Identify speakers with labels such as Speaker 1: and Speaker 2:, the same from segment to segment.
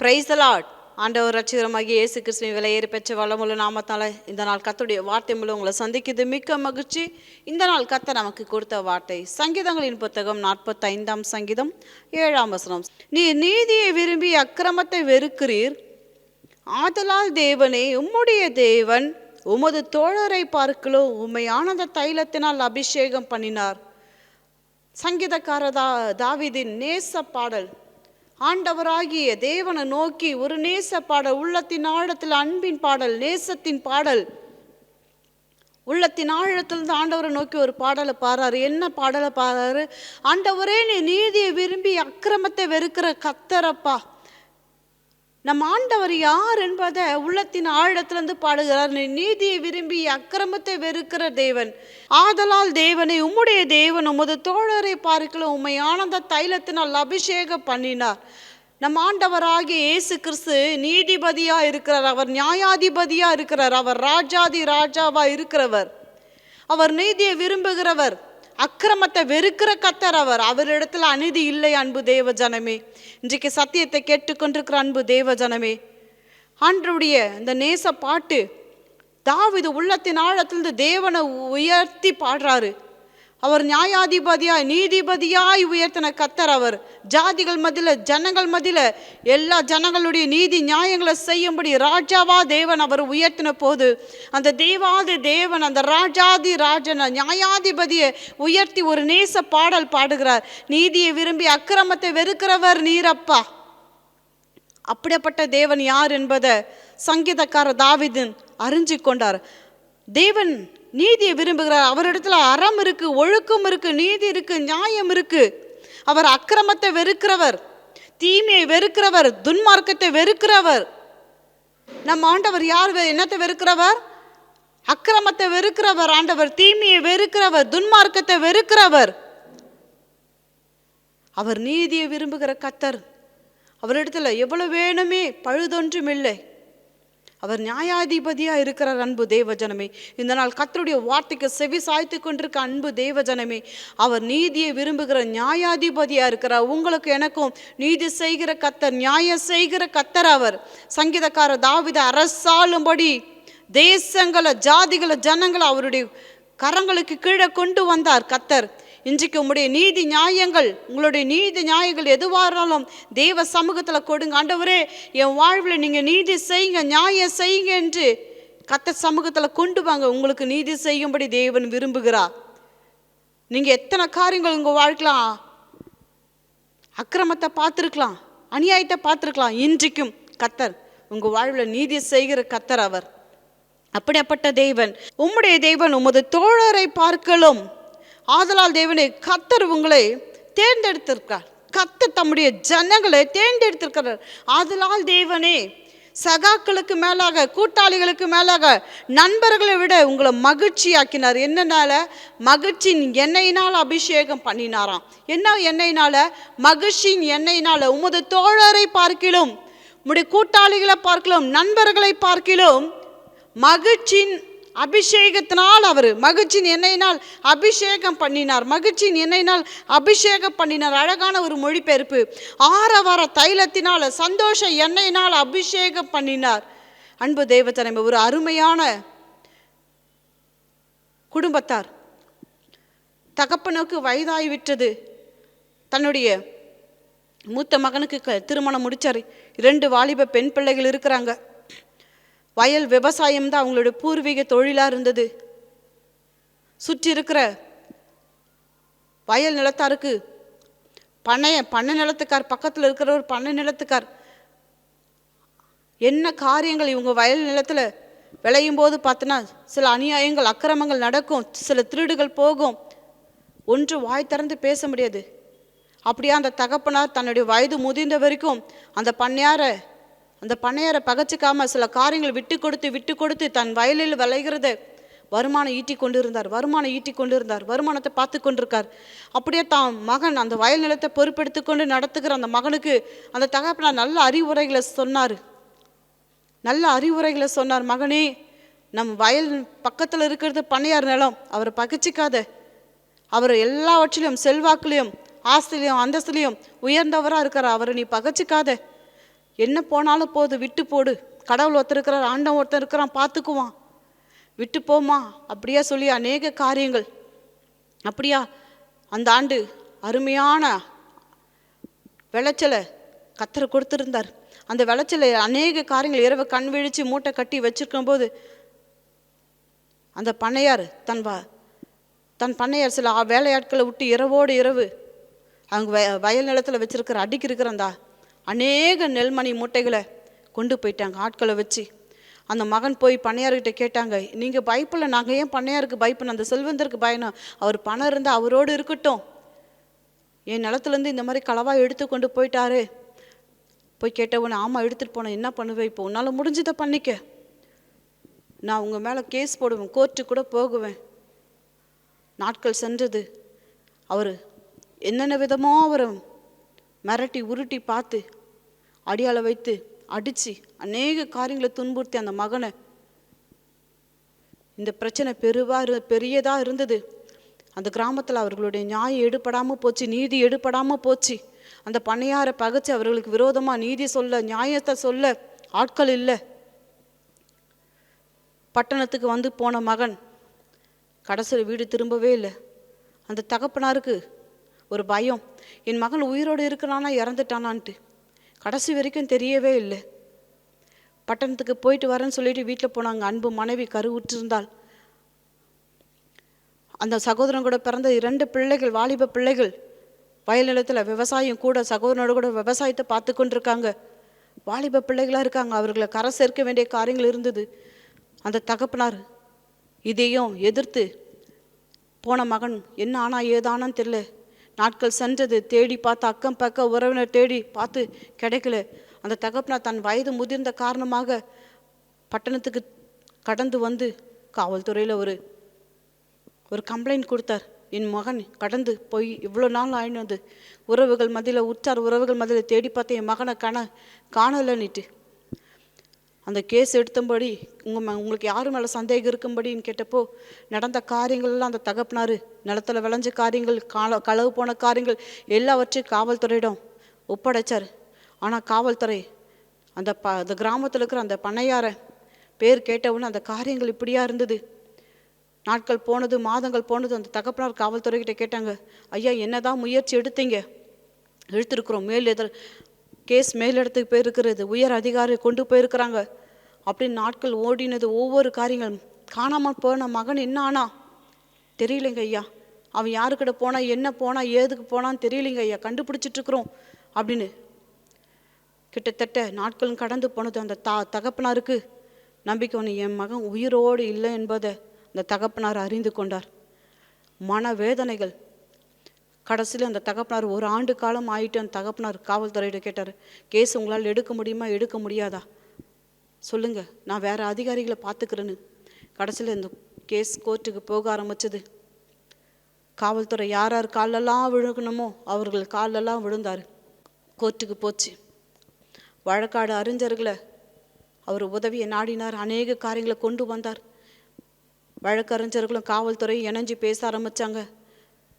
Speaker 1: Price Lord ஆண்டவர் ரட்சிகரமாகிய இயேசு கிறிஸ்துவின் விலையேறி பெற்ற வளமுள்ள நாமத்தால் இந்த நாள் கத்துடைய வார்த்தை மூலம் உங்களை சந்திக்கிறது. மிக்க மகிழ்ச்சி. இந்த நாள் கத்த நமக்கு கொடுத்த வார்த்தை. சங்கீதங்களின் புத்தகம் நாற்பத்தைந்தாம் சங்கீதம் ஏழாம் வசனம். நீ நீதியை விரும்பி அக்கிரமத்தை வெறுக்கிறீர். ஆதலால் தேவனே உம்முடைய தேவன் உமது தோழரை பார்க்கலோ உம்மை ஆனந்த தைலத்தினால் அபிஷேகம் பண்ணினார். சங்கீதக்காரதா தாவிதின் நேச பாடல். ஆண்டவராகிய தேவனை நோக்கி ஒரு நேச பாடல் உள்ளத்தின் ஆழத்தில் அன்பின் பாடல் நேசத்தின் பாடல். உள்ளத்தின் ஆழத்திலிருந்து ஆண்டவரை நோக்கி ஒரு பாடலை பாடுறாரு. என்ன பாடலை பாடுறாரு? ஆண்டவரே நீ நீதியை விரும்பி அக்கிரமத்தை வெறுக்கிற கத்தரப்பா. நம் ஆண்டவர் யார் என்பதை உள்ளத்தின் ஆழத்திலிருந்து பாடுகிறார். நீ நீதியை விரும்பி அக்கிரமத்தை வெறுக்கிற தேவன். ஆதலால் தேவனை உம்முடைய தேவன் உமது தோழரை பார்க்கல உம்மை ஆனந்த தைலத்தினால் அபிஷேகம் பண்ணினார். நம் ஆண்டவராகிய இயேசு கிறிஸ்து நீதிபதியா இருக்கிறார். அவர் நியாயாதிபதியா இருக்கிறார். அவர் ராஜாதி ராஜாவா இருக்கிறவர். அவர் நீதியை விரும்புகிறவர். அக்கிரமத்தை வெறுக்கிற கத்தர் அவர். அவரிடத்துல அநீதி இல்லை அன்பு தேவ ஜனமே இன்றைக்கு சத்தியத்தை கேட்டுக்கொண்டிருக்கிற அன்பு தேவ ஜனமே ஆண்டருடைய இந்த நேச பாட்டு தாவிது உள்ளத்தின் ஆழத்திலிருந்து தேவனை உயர்த்தி பாடுறாரு. அவர் நியாயாதிபதியாய் நீதிபதியாய் உயர்த்தின கத்தர் அவர். ஜாதிகள் மதியில் ஜனங்கள் மதியில் எல்லா ஜனங்களுடைய நீதி நியாயங்களை செய்யும்படி ராஜாவா தேவன் அவர் உயர்த்தின போது அந்த தேவாதி தேவன் அந்த ராஜாதி ராஜன நியாயாதிபதியை உயர்த்தி ஒரு நேச பாடல் பாடுகிறார். நீதியை விரும்பி அக்கிரமத்தை வெறுக்கிறவர் நீரப்பா. அப்படிப்பட்ட தேவன் யார் என்பதை சங்கீதக்கார தாவிதன் அறிஞ்சு கொண்டார். தேவன் நீதியை விரும்புகிறார். அவரிடத்துல அறம் இருக்கு ஒழுக்கம் இருக்கு நீதி இருக்கு நியாயம் இருக்கு. அவர் அக்கிரமத்தை வெறுக்கிறவர் தீமையை வெறுக்கிறவர் துன்மார்க்கத்தை வெறுக்கிறவர். நம் ஆண்டவர் யார்? என்னத்தை வெறுக்கிறவர்? அக்கிரமத்தை வெறுக்கிறவர் ஆண்டவர் தீமையை வெறுக்கிறவர் துன்மார்க்கத்தை வெறுக்கிறவர். அவர் நீதியை விரும்புகிற கத்தர். அவரிடத்துல எவ்வளவு வேணுமே பழுதொன்றும் இல்லை. அவர் நியாயாதிபதியாக இருக்கிறார் அன்பு தேவஜனமே. இந்த நாள் கத்தருடைய வார்த்தைக்கு செவி சாய்த்து கொண்டிருக்க அன்பு தேவஜனமே. அவர் நீதியை விரும்புகிற நியாயாதிபதியாக இருக்கிறார். உங்களுக்கு எனக்கும் நீதி செய்கிற கத்தர் நியாயம் செய்கிற கத்தர் அவர். சங்கீதக்கார தாவித அரசாளும்படி தேசங்களை ஜாதிகளை ஜனங்களை அவருடைய கரங்களுக்கு கீழே கொண்டு வந்தார் கத்தர் இன்றைக்கு உங்களுடைய நீதி நியாயங்கள் உங்களுடைய நீதி நியாயங்கள் எதுவாக இருந்தாலும் தெய்வ சமூகத்தில் கொடுங்க. ஆண்டவரே என் வாழ்வில் நீங்கள் நீதி செய்யுங்க நியாயம் செய்யுங்க என்று கத்த சமூகத்தில் கொண்டு வாங்க. உங்களுக்கு நீதி செய்யும்படி தேவன் விரும்புகிறார். நீங்கள் எத்தனை காரியங்கள் உங்கள் வாழ்க்கலாம் அக்கிரமத்தை பார்த்துருக்கலாம் அநியாயத்தை பார்த்துருக்கலாம். இன்றைக்கும் கத்தர் உங்கள் வாழ்வில் நீதி செய்கிற கத்தர் அவர். அப்படிப்பட்ட தெய்வன் உம்முடைய தெய்வன் உமது தோழரை பார்க்கலும் ஆதலால் தேவனே கத்தர் உங்களை தேர்ந்தெடுத்திருக்கிறார். கத்தர் தம்முடைய ஜனங்களை தேர்ந்தெடுத்திருக்கிறார். ஆதலால் தேவனே சகாக்களுக்கு மேலாக கூட்டாளிகளுக்கு மேலாக நண்பர்களை விட உங்களை மகிழ்ச்சியாக்கினார். என்னனால? மகிழ்ச்சியின் எண்ணெயினால் அபிஷேகம் பண்ணினாராம். என்ன எண்ணெயினால? மகிழ்ச்சியின் எண்ணெயினால உமது தோழரை பார்க்கிலும் உம்முடைய கூட்டாளிகளை பார்க்கிலும் நண்பர்களை பார்க்கிலும் மகிழ்ச்சியின் அபிஷேகத்தினால் அவர் மகிழ்ச்சியின் எண்ணெயினால் அபிஷேகம் பண்ணினார். மகிழ்ச்சியின் எண்ணெயினால் அபிஷேகம் பண்ணினார். அழகான ஒரு மொழிபெயர்ப்பு. ஆரவார தைலத்தினால் சந்தோஷ எண்ணெயினால் அபிஷேகம் பண்ணினார். அன்பு தெய்வத்தனமை ஒரு அருமையான குடும்பத்தார். தகப்பனுக்கு வயதாகிவிட்டது தன்னுடைய மூத்த மகனுக்கு க- திருமணம் முடித்தார் இரண்டு வாலிப பெண் பிள்ளைகள் இருக்கிறாங்க. வயல் விவசாயம் தான் அவங்களுடைய பூர்வீக தொழிலாக இருந்தது. சுற்றி இருக்கிற வயல் நிலத்தாருக்கு பண்ணைய பண்ணை நிலத்துக்கார் பக்கத்தில் இருக்கிற ஒரு பண்ணை நிலத்துக்கார். என்ன காரியங்கள் இவங்க வயல் நிலத்தில் விளையும் போது பார்த்தோன்னா சில அநியாயங்கள் அக்கிரமங்கள் நடக்கும் சில திருடுகள் போகும். ஒன்று வாய் திறந்து பேச முடியாது. அப்படியே அந்த தகப்பனார் தன்னுடைய வயது முதிர்ந்த வரைக்கும் அந்த பண்ணையாரை அந்த பண்ணையாரை பகச்சிக்காமல் சில காரியங்கள் விட்டு கொடுத்து விட்டு கொடுத்து தன் வயலில் விளைகிறத வருமானம் ஈட்டி கொண்டு இருந்தார் வருமானம் ஈட்டி கொண்டு இருந்தார் வருமானத்தை பார்த்து கொண்டிருக்கார். அப்படியே தான் மகன் அந்த வயல் நிலத்தை பொறுப்பெடுத்து கொண்டு நடத்துகிற அந்த மகனுக்கு அந்த தகப்பனார் நல்ல அறிவுரைகளை சொன்னார். நல்ல அறிவுரைகளை சொன்னார். மகனே நம் வயல் பக்கத்தில் இருக்கிறது பண்ணையார் நிலம். அவரை பகிச்சிக்காத. அவர் எல்லாவற்றிலும் செல்வாக்குலையும் ஆஸ்திலையும் அந்தஸ்துலையும் உயர்ந்தவராக இருக்கிறார். அவரை நீ பகச்சிக்காத. என்ன போனாலும் போது விட்டு போடு. கடவுள் ஒருத்தர் இருக்கிறார் ஆண்டவன் ஒருத்தர் இருக்கிறான் பார்த்துக்குவான். விட்டு போமா அப்படியா சொல்லி அநேக காரியங்கள். அப்படியா? அந்த ஆண்டு அருமையான விளைச்சலை கத்தரை கொடுத்துருந்தார். அந்த விளைச்சலை அநேக காரியங்கள் இரவு கண் விழிச்சு மூட்டை கட்டி வச்சிருக்கும் போது அந்த பண்ணையார் தன் வ தன் பண்ணையார் சில வேலையாட்களை விட்டு இரவோடு இரவு அவங்க வய வயல் நிலத்தில் வச்சிருக்கிற அடிக்கு இருக்கிற அந்த அநேக நெல்மணி மூட்டைகளை கொண்டு போயிட்டாங்க ஆட்களை வச்சு. அந்த மகன் போய் பண்ணையார்கிட்ட கேட்டாங்க நீங்கள் பைப்பில் நாங்கள் ஏன் பண்ணையாருக்கு பயப்பணும் அந்த செல்வந்தருக்கு பயணம். அவர் பணம் இருந்தால் அவரோடு இருக்கட்டும். என் நிலத்துலேருந்து இந்த மாதிரி களவாக எடுத்து கொண்டு போயிட்டாரு. போய் கேட்டவொன்னே ஆமாம் எடுத்துகிட்டு போனேன். என்ன பண்ணுவேன் இப்போ? உன்னால் முடிஞ்சதை பண்ணிக்க. நான் உங்கள் மேலே கேஸ் போடுவேன். கோர்ட்டு கூட போகுவேன். நாட்கள் சென்றது. அவர் என்னென்ன விதமோ அவரை மிரட்டி உருட்டி பார்த்து அடியால வைத்து அடித்து அநேக காரியங்களை துன்புறுத்தி அந்த மகனை. இந்த பிரச்சனை பெருவா பெரியதாக இருந்தது. அந்த கிராமத்தில் அவர்களுடைய நியாயம் எடுபடாமல் போச்சு நீதி எடுபடாமல் போச்சு. அந்த பண்ணையாரை பகைச்சு அவர்களுக்கு விரோதமாக நீதி சொல்ல நியாயத்தை சொல்ல ஆட்கள் இல்லை. பட்டணத்துக்கு வந்து போன மகன் கடைசியில் வீடு திரும்பவே இல்லை. அந்த தகப்பனாருக்கு ஒரு பயம் என் மகன் உயிரோடு இருக்கிறானா இறந்துட்டானான்ட்டு. கடைசி வரைக்கும் தெரியவே இல்லை. பட்டணத்துக்கு போயிட்டு வரேன்னு சொல்லிட்டு வீட்டில் போனாங்க. அன்பு மனைவி கருவுற்றிருந்தாள். அந்த சகோதரன் கூட பிறந்த இரண்டு பிள்ளைகள் வாலிப பிள்ளைகள். வயல் நிலத்தில் விவசாயம் கூட சகோதரனோட கூட விவசாயத்தை பார்த்து கொண்டிருக்காங்க. வாலிப பிள்ளைகளாக இருக்காங்க. அவர்களை கரை சேர்க்க வேண்டிய காரியங்கள் இருந்தது. அந்த தகப்பனார் இதையும் எதிர்த்து போன மகன் என்ன ஆனா ஏதானான்னு தெரியல. நாட்கள் சென்றது தேடி பார்த்து அக்கம் பக்கம் உறவினர் தேடி பார்த்து கிடைக்கல. அந்த தகப்பனார் தன் வயது முதிர்ந்த காரணமாக பட்டணத்துக்கு கடந்து வந்து காவல்துறையில் ஒரு ஒரு கம்ப்ளைண்ட் கொடுத்தார். என் மகன் கடந்து போய் இவ்வளோ நாள் ஆயினது. உறவுகள் மதியில் உற்றார் உறவுகள் மதியில் தேடி பார்த்து என் மகனை காண காணலைன்னுட்டு. அந்த கேஸ் எடுத்தபடி உங்கள் உங்களுக்கு யார் மேலே சந்தேகம் இருக்கும்படின்னு கேட்டப்போ நடந்த காரியங்கள் எல்லாம் அந்த தகப்பனார் நிலத்துல விளைஞ்ச காரியங்கள் கால களவு போன காரியங்கள் எல்லாவற்றையும் காவல்துறையிடம் ஒப்படைச்சார். ஆனால் காவல்துறை அந்த ப அந்த கிராமத்தில் இருக்கிற அந்த பண்ணையாரை பேர் கேட்டவுடனே அந்த காரியங்கள் இப்படியா இருந்தது? நாட்கள் போனது மாதங்கள் போனது அந்த தகப்பனார் காவல்துறைகிட்ட கேட்டாங்க ஐயா என்னதான் முயற்சி எடுத்தீங்க? எடுத்திருக்கிறோம் மேல் எதிர் கேஸ் மேலிடத்துக்கு போயிருக்கிறது உயர் அதிகாரி கொண்டு போயிருக்கிறாங்க. அப்படின்னு நாட்கள் ஓடினது ஒவ்வொரு காரியங்களும் காணாமல் போன மகன் என்ன ஆனா? தெரியலைங்க ஐயா. அவன் யாருக்கிட்ட போனா என்ன போனா ஏதுக்கு போனான்னு தெரியலைங்க ஐயா. கண்டுபிடிச்சிட்டு இருக்கிறோம் அப்படின்னு. கிட்டத்தட்ட நாட்களும் கடந்து போனது அந்த தா தகப்பனாருக்கு. நம்பிக்கை ஒன்று என் மகன் உயிரோடு இல்லை என்பதை அந்த தகப்பனார் அறிந்து கொண்டார். மன வேதனைகள் கடைசியில் அந்த தகப்பனார் ஒரு ஆண்டு காலம் ஆயிட்டு அந்த தகப்பனார் காவல்துறையிட்ட கேட்டார் கேஸ் உங்களால் எடுக்க முடியுமா எடுக்க முடியாதா? சொல்லுங்க நான் வேற அதிகாரிகளை பார்த்துக்கிறேன்னு. கடைசியில் இந்த கேஸ் கோர்ட்டுக்கு போக ஆரம்பிச்சது. காவல்துறை யார் யார் காலெல்லாம் விழுகணுமோ அவர்கள் காலெல்லாம் விழுந்தார். கோர்ட்டுக்கு போச்சு. வழக்காடு அறிஞர்களை அவர் உதவியை நாடினார் அநேக காரியங்களை கொண்டு வந்தார். வழக்கறிஞர்களும் காவல்துறையும் இணைஞ்சு பேச ஆரம்பித்தாங்க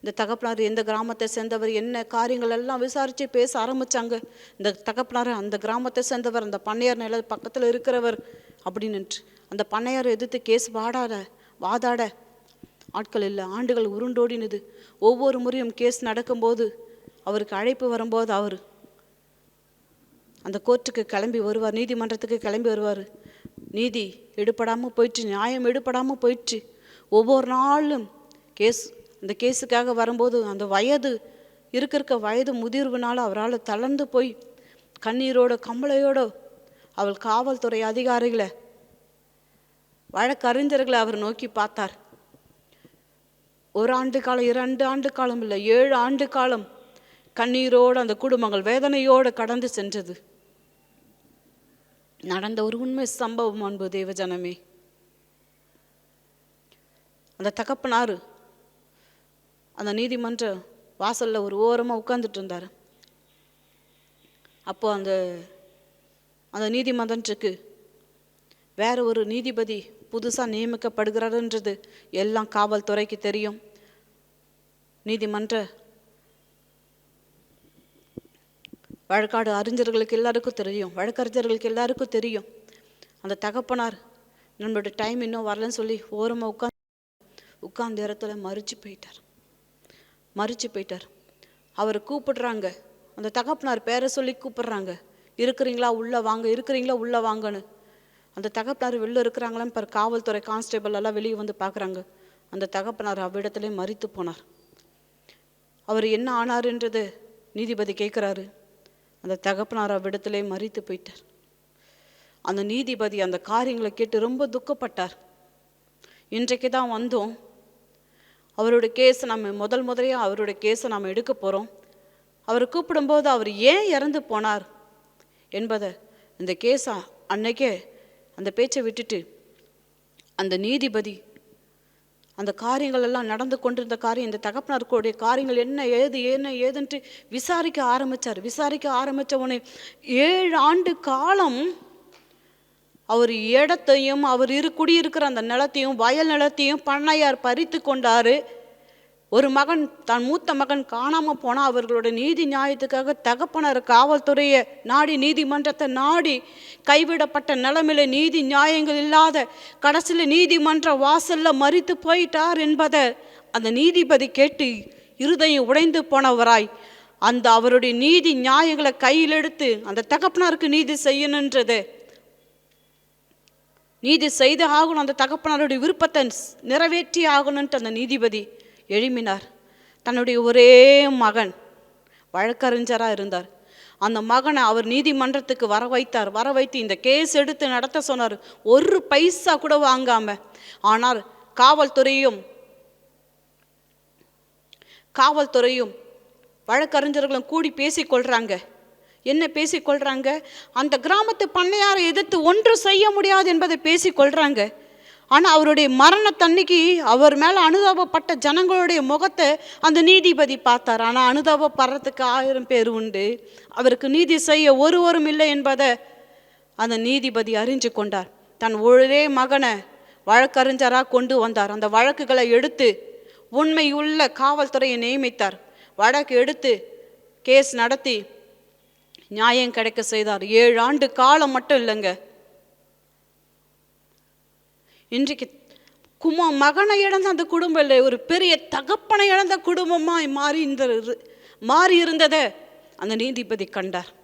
Speaker 1: இந்த தகப்பனார் எந்த கிராமத்தை சேர்ந்தவர் என்ன காரியங்கள் எல்லாம் விசாரித்து பேச ஆரம்பிச்சாங்க. இந்த தகப்பனார் அந்த கிராமத்தை சேர்ந்தவர் அந்த பண்ணையார் நில பக்கத்தில் இருக்கிறவர் அப்படின்னுட்டு அந்த பண்ணையார் எதிர்த்து கேஸ் வாடாட வாதாட ஆட்கள் இல்லை ஆண்டுகள் உருண்டோடினது. ஒவ்வொரு முறையும் கேஸ் நடக்கும்போது அவருக்கு அழைப்பு வரும்போது அவர் அந்த கோர்ட்டுக்கு கிளம்பி வருவார் நீதிமன்றத்துக்கு கிளம்பி வருவார். நீதி எடுபடாமல் போயிடுச்சு நியாயம் எடுபடாமல் போயிடுச்சு ஒவ்வொரு நாளும் கேஸ் அந்த கேஸுக்காக வரும்போது அந்த வயது இருக்க இருக்க வயது முதிர்வுனால அவரால் தளர்ந்து போய் கண்ணீரோட கம்பளையோட அவள் காவல்துறை அதிகாரிகளை வழக்கறிஞர்களை அவர் நோக்கி பார்த்தார். ஒரு ஆண்டு காலம் இரண்டு ஆண்டு காலம் இல்லை ஏழு ஆண்டு காலம் கண்ணீரோடு அந்த குடும்பங்கள் வேதனையோடு கடந்து சென்றது. நடந்த ஒரு உண்மை சம்பவம் அன்பு தேவஜனமே. அந்த தகப்பனாறு அந்த நீதிமன்ற வாசலில் ஒரு ஓரமாக உட்காந்துட்டு இருந்தார் அப்போ அந்த அந்த நீதிமன்றத்துக்கு வேற ஒரு நீதிபதி புதுசாக நியமிக்கப்படுகிறாருன்றது எல்லாம் காவல்துறைக்கு தெரியும். நீதிமன்ற வழக்காடு அறிஞர்களுக்கு எல்லாருக்கும் தெரியும். வழக்கறிஞர்களுக்கு எல்லாருக்கும் தெரியும். அந்த தகப்பனார் நம்மளோட டைம் இன்னும் வரலன்னு சொல்லி ஓரமாக உட்காந்து உட்கார்ந்த இடத்துல மறிச்சு போயிட்டார். மறித்து போயிட்டார். அவர் கூப்பிடுறாங்க. அந்த தகப்பனார் பேரை சொல்லி கூப்பிடுறாங்க. இருக்கிறீங்களா உள்ளே வாங்க இருக்கிறீங்களா உள்ளே வாங்கன்னு. அந்த தகப்பனார் வெளில இருக்கிறாங்களான்னு பார் காவல்துறை கான்ஸ்டேபிள் எல்லாம் வெளியே வந்து பார்க்குறாங்க. அந்த தகப்பனார் அவ்விடத்திலே மறித்து போனார். அவர் என்ன ஆனாருன்றது நீதிபதி கேட்குறாரு. அந்த தகப்பனார் அவ்விடத்திலே மறித்து போயிட்டார். அந்த நீதிபதி அந்த காரியங்களை கேட்டு ரொம்ப துக்கப்பட்டார். இன்றைக்கு தான் வந்தோம். அவரோட கேஸ் நம்ம முதல் முதலையாக அவரோட கேஸை நாம் எடுக்க போகிறோம் அவர் கூப்பிடும்போது அவர் ஏன் இறந்து போனார் என்பதை இந்த கேஸா அன்னைக்கே அந்த பேச்சை விட்டுட்டு அந்த நீதிபதி அந்த காரியங்கள் எல்லாம் நடந்து கொண்டிருந்த காரியம் இந்த தகப்பனாருக்குடைய காரியங்கள் என்ன ஏது என்ன ஏதுன்ட்டு விசாரிக்க ஆரம்பிச்சார். விசாரிக்க ஆரம்பித்த உடனே ஏழு ஆண்டு காலம் அவர் இடத்தையும் அவர் இரு குடியிருக்கிற அந்த நிலத்தையும் வயல் நிலத்தையும் பண்ணையார் பறித்து கொண்டார். ஒரு மகன் தன் மூத்த மகன் காணாமல் போனால் அவர்களோட நீதி நியாயத்துக்காக தகப்பனார் காவல்துறையை நாடி நீதிமன்றத்தை நாடி கைவிடப்பட்ட நிலமில நீதி நியாயங்கள் இல்லாத கடைசியில் நீதிமன்ற வாசலில் மறித்து போயிட்டார் என்பதை அந்த நீதிபதி கேட்டு இருதயம் உடைந்து போனவராய். அந்த அவருடைய நீதி நியாயங்களை கையில் எடுத்து அந்த தகப்பனாருக்கு நீதி செய்யணுன்றது. நீதி செய்து ஆகணும். அந்த தகப்பனாருடைய விருப்பத்தை நிறைவேற்றி ஆகணுன்ட்டு அந்த நீதிபதி எழுமினார் தன்னுடைய ஒரே மகன் வழக்கறிஞராக இருந்தார். அந்த மகனை அவர் நீதிமன்றத்துக்கு வர வைத்தார். வர வைத்து இந்த கேஸ் எடுத்து நடத்த சொன்னார். ஒரு பைசா கூட வாங்காம. ஆனால் காவல்துறையும் காவல்துறையும் வழக்கறிஞர்களும் கூடி பேசிக்கொள்கிறாங்க என்ன பேசிக்கொள்கிறாங்க அந்த கிராமத்து பண்ணையாரை எதிர்த்து ஒன்று செய்ய முடியாது என்பதை பேசிக்கொள்கிறாங்க ஆனால் அவருடைய மரணத்தன்னைக்கு அவர் மேலே அனுதாபப்பட்ட ஜனங்களுடைய முகத்தை அந்த நீதிபதி பார்த்தார். ஆனால் அனுதாபப்படுறதுக்கு ஆயிரம் பேர் உண்டு. அவருக்கு நீதி செய்ய ஒருவரும் இல்லை என்பதை அந்த நீதிபதி அறிஞ்சு கொண்டார். தன் ஒரே மகனை வழக்கறிஞராக கொண்டு வந்தார். அந்த வழக்குகளை எடுத்து உண்மையுள்ள காவல்துறையை நியமித்தார். வழக்கு எடுத்து கேஸ் நடத்தி நியாயம் கிடைக்க செய்தார். ஏழு ஆண்டு காலம் மட்டும் இல்லைங்க. இன்றைக்கு குமா மகனை இழந்த அந்த குடும்பம் இல்லை. ஒரு பெரிய தகப்பனை இழந்த குடும்பமாய் மாறி இந்த இரு- மாறி இருந்ததை அந்த நீதிபதி கண்டார்.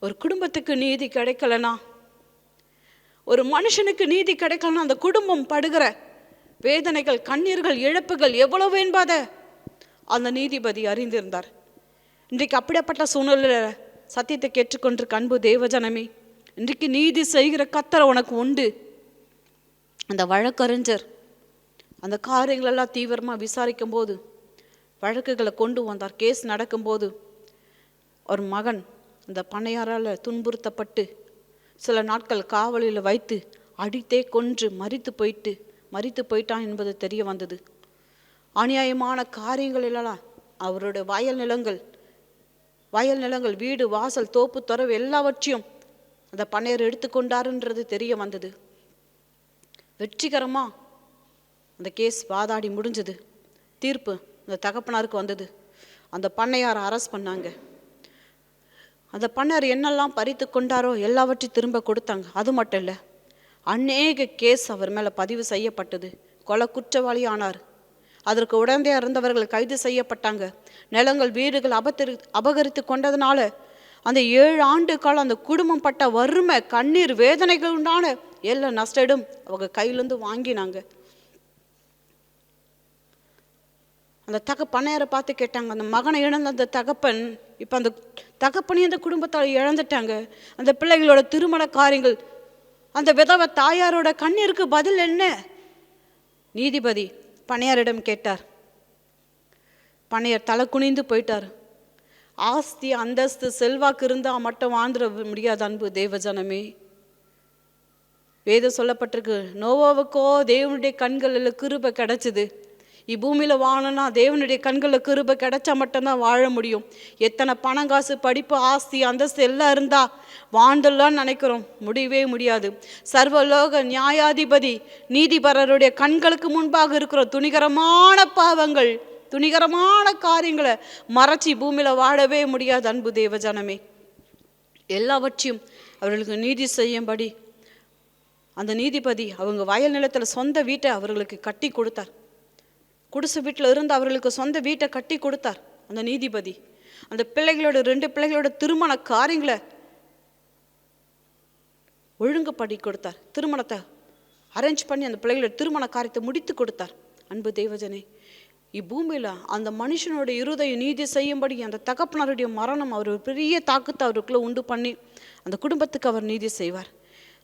Speaker 1: ஒரு குடும்பத்துக்கு நீதி கிடைக்கலனா ஒரு மனுஷனுக்கு நீதி கிடைக்கலனா அந்த குடும்பம் படுகிற வேதனைகள் கண்ணீர்கள் இழப்புகள் எவ்வளவு என்பதை அந்த நீதிபதி அறிந்திருந்தார். இன்றைக்கு அப்படியாப்பட்ட சூழ்நிலையில் சத்தியத்தை கேட்டுக்கொண்டிருக்க அன்பு தேவஜனமே இன்றைக்கு நீதி செய்கிற கத்தரை உனக்கு உண்டு. அந்த வழக்கறிஞர் அந்த காரியங்களெல்லாம் தீவிரமாக விசாரிக்கும் போது வழக்குகளை கொண்டு வந்தார். கேஸ் நடக்கும்போது ஒரு மகன் அந்த பண்ணையாரால் துன்புறுத்தப்பட்டு சில நாட்கள் காவலில் வைத்து அடித்தே கொன்று மறித்து போயிட்டு மறித்து போயிட்டான் என்பது தெரிய வந்தது. அநியாயமான காரியங்களெல்லாம் அவருடைய வயல் நிலங்கள் வயல் நிலங்கள் வீடு வாசல் தோப்பு துறவு எல்லாவற்றையும் அந்த பண்ணையர் எடுத்துக்கொண்டாருன்றது தெரிய வந்தது. வெற்றிகரமா அந்த கேஸ் வாதாடி முடிஞ்சது. தீர்ப்பு அந்த தகப்பனாருக்கு வந்தது. அந்த பண்ணையாரை அரெஸ்ட் பண்ணாங்க. அந்த பண்ணையார் என்னெல்லாம் பறித்து கொண்டாரோ எல்லாவற்றையும் திரும்ப கொடுத்தாங்க. அது மட்டும் இல்லை அநேக கேஸ் அவர் மேலே பதிவு செய்யப்பட்டது. கொலை குற்றவாளி ஆனார். அதற்கு உடந்தையாக இருந்தவர்கள் கைது செய்யப்பட்டாங்க. நிலங்கள் வீடுகள் அபத்திரு அபகரித்து கொண்டதுனால அந்த ஏழு ஆண்டு காலம் அந்த குடும்பம் பட்ட வறுமை கண்ணீர் வேதனைகள் உண்டான எல்லா நஷ்டம் அவங்க கையிலேருந்து வாங்கினாங்க. அந்த தக பார்த்து கேட்டாங்க. அந்த மகனை இழந்த அந்த தகப்பன் இப்போ அந்த தகப்பனையும் அந்த குடும்பத்தால் இழந்துட்டாங்க. அந்த பிள்ளைகளோட திருமண காரியங்கள் அந்த விதவை தாயாரோட கண்ணீருக்கு பதில் என்ன? நீதிபதி பணியாரிடம் கேட்டார். பண்ணையார் தலை குனிந்து போயிட்டார். ஆஸ்தி அந்தஸ்து செல்வாக்கு இருந்தால் மட்டும் வாழ்ந்துட முடியாது அன்பு தேவஜனமே. வேதம் சொல்லப்பட்டிருக்கு நோவாவுக்கோ தேவனுடைய கண்களில் கிருபை கிடைச்சிது. இப்பூமியில் வாழணும்னா தேவனுடைய கண்களில் கிருபை கிடைச்சா மட்டும்தான் வாழ முடியும். எத்தனை பணம் காசு படிப்பு ஆஸ்தி அந்தஸ்து எல்லாம் இருந்தா வாழ்ந்துடலாம்னு நினைக்கிறோம். முடியவே முடியாது. சர்வலோக நியாயாதிபதி நீதிபரருடைய கண்களுக்கு முன்பாக இருக்கிற துணிகரமான பாவங்கள் துணிகரமான காரியங்களை மறைச்சி பூமியில் வாழவே முடியாது அன்பு தேவ ஜனமே எல்லாவற்றையும் அவர்களுக்கு நீதி செய்யும்படி அந்த நீதிபதி அவங்க வயல் நிலத்தில் சொந்த வீட்டை அவர்களுக்கு கட்டி கொடுத்தார். குடிசை வீட்டில் இருந்து அவர்களுக்கு சொந்த வீட்டை கட்டி கொடுத்தார் அந்த நீதிபதி. அந்த பிள்ளைகளோட ரெண்டு பிள்ளைகளோட திருமண காரியங்களை ஒழுங்குபடி கொடுத்தார். திருமணத்தை அரேஞ்ச் பண்ணி அந்த பிள்ளைகளோட திருமண காரியத்தை முடித்து கொடுத்தார். அன்பு தேவஜனே இப்பூமியில் அந்த மனுஷனோட இருதய நீதி செய்யும்படி அந்த தகப்பனருடைய மரணம் அவர் பெரிய தாக்கத்தை அவருக்குள்ளே உண்டு பண்ணி அந்த குடும்பத்துக்கு அவர் நீதி செய்வார்.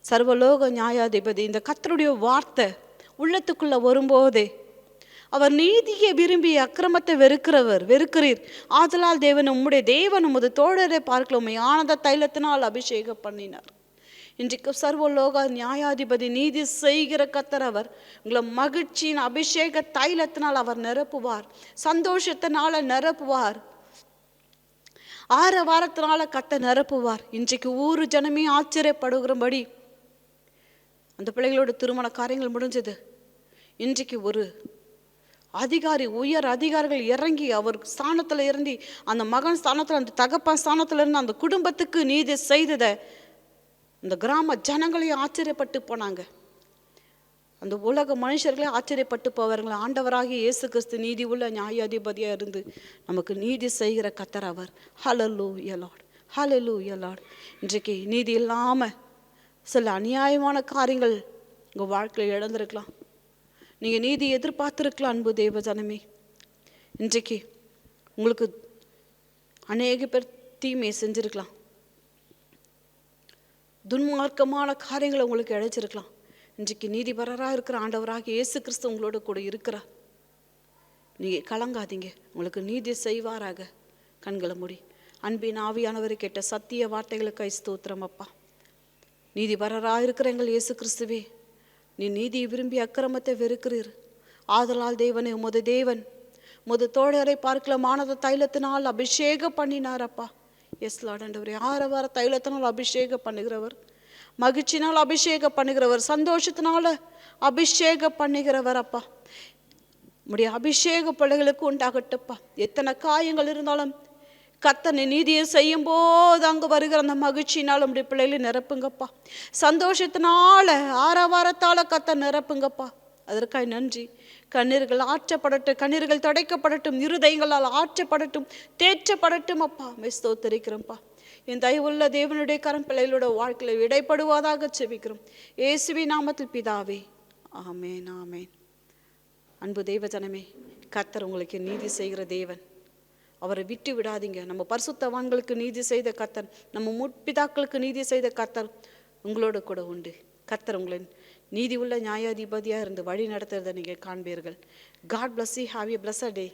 Speaker 1: சர்வலோக நியாயாதிபதி இந்த கத்தருடைய வார்த்தை உள்ளத்துக்குள்ளே வரும்போதே அவர் நீதியை விரும்பி அக்கிரமத்தை வெறுக்கிறவர் வெறுக்கிறீர். ஆதலால் தேவன் உம்முடைய தேவன் உமது தோழரை பார்க்கல உண்மை ஆனந்த தைலத்தினால் அபிஷேகம் பண்ணினார். இன்றைக்கு சர்வலோக நியாயாதிபதி நீதி செய்கிற கத்தர் அவர். உங்களை மகிழ்ச்சியின் அபிஷேக தைலத்தினால் அவர் நிரப்புவார். சந்தோஷத்தினால நிரப்புவார். ஆற வாரத்தினால கத்த நிரப்புவார். இன்றைக்கு ஊரு ஜனமே ஆச்சரியப்படுகிறபடி அந்த பிள்ளைகளோட திருமண காரியங்கள் முடிஞ்சது. இன்றைக்கு ஒரு அதிகாரி உயர் அதிகாரிகள் இறங்கி அவர் ஸ்தானத்தில் இறங்கி அந்த மகன் ஸ்தானத்தில் அந்த தகப்பன் ஸ்தானத்தில் இருந்து அந்த குடும்பத்துக்கு நீதி செய்ததை இந்த கிராம ஜனங்களையும் ஆச்சரியப்பட்டு போனாங்க. அந்த உலக மனுஷர்களே ஆச்சரியப்பட்டு போவார்கள். ஆண்டவராகி இயேசு கிறிஸ்து நீதி உள்ள நியாயாதிபதியாக இருந்து நமக்கு நீதி செய்கிற கத்தர் அவர். ஹலலு எலாட் ஹலலு எலாட் இன்றைக்கு நீதி இல்லாமல் சில அநியாயமான காரியங்கள் உங்கள் வாழ்க்கையில் இழந்திருக்கலாம் நீங்கள் நீதி எதிர்பார்த்துருக்கலாம் அன்பு தேவஜனமே இன்றைக்கு உங்களுக்கு அநேக பேர் தீமையை செஞ்சுருக்கலாம். துன்மார்க்கமான காரியங்களை உங்களுக்கு இழைச்சிருக்கலாம். இன்றைக்கு நீதிபரராக இருக்கிற ஆண்டவராக இயேசு கிறிஸ்து உங்களோட கூட இருக்கிறார். நீங்கள் கலங்காதீங்க. உங்களுக்கு நீதி செய்வாராக. கண்களை மூடி. அன்பின் ஆவியானவரை கேட்ட சத்திய வார்த்தைகளுக்கு ஸ்தோத்திரம் அப்பா. நீதிபரராக இருக்கிற எங்கள் இயேசு கிறிஸ்துவே நீ நீதியை விரும்பி அக்கிரமத்தை வெறுக்கிறீர். ஆதலால் தேவனே உமது தேவன் முது தோழரை பார்க்கல ஆனத தைலத்தினால் அபிஷேகம் பண்ணினார் அப்பா. எஸ் லாடண்டவர் யார வார தைலத்தினால் அபிஷேகம் பண்ணுகிறவர் மகிழ்ச்சினால் அபிஷேகம் பண்ணுகிறவர் சந்தோஷத்தினால அபிஷேகம் பண்ணுகிறவர் அப்பா. உடைய அபிஷேக பிள்ளைகளுக்கு உண்டாகட்டுப்பா எத்தனை காயங்கள் இருந்தாலும் கத்தனை நீதியை செய்யும் போது அங்கே வருகிற அந்த மகிழ்ச்சினால் நம்முடைய பிள்ளைகளை நிரப்புங்கப்பா. சந்தோஷத்தினால ஆரவாரத்தால் கத்த நிரப்புங்கப்பா. அதற்காக நன்றி. கண்ணீர்கள் ஆற்றப்படட்டும் கண்ணீர்கள் துடைக்கப்படட்டும் இருதயங்களால் ஆற்றப்படட்டும் தேற்றப்படட்டும் அப்பா. மெஸ்தோத்தரிக்கிறோம்ப்பா என் தயவுள்ள தேவனுடைய கரம் பிள்ளைகளோட வாழ்க்கையில் இடைப்படுவதாக செபிக்கிறோம். இயேசுவி நாமத்தில் பிதாவே ஆமேன் ஆமேன். அன்பு தெய்வ ஜனமே கத்தர் உங்களுக்கு நீதி செய்கிற தேவன். அவரை விட்டு விடாதீங்க. நம்ம பரிசுத்தவான்களுக்கு நீதி செய்த கத்தர் நம்ம முற்பிதாக்களுக்கு நீதி செய்த கத்தர் உங்களோட கூட உண்டு. கத்தர் உங்களை நீதி உள்ள நியாயாதிபதியாக இருந்து வழி நடத்துறதை நீங்கள் காண்பீர்கள். God bless you have a bless day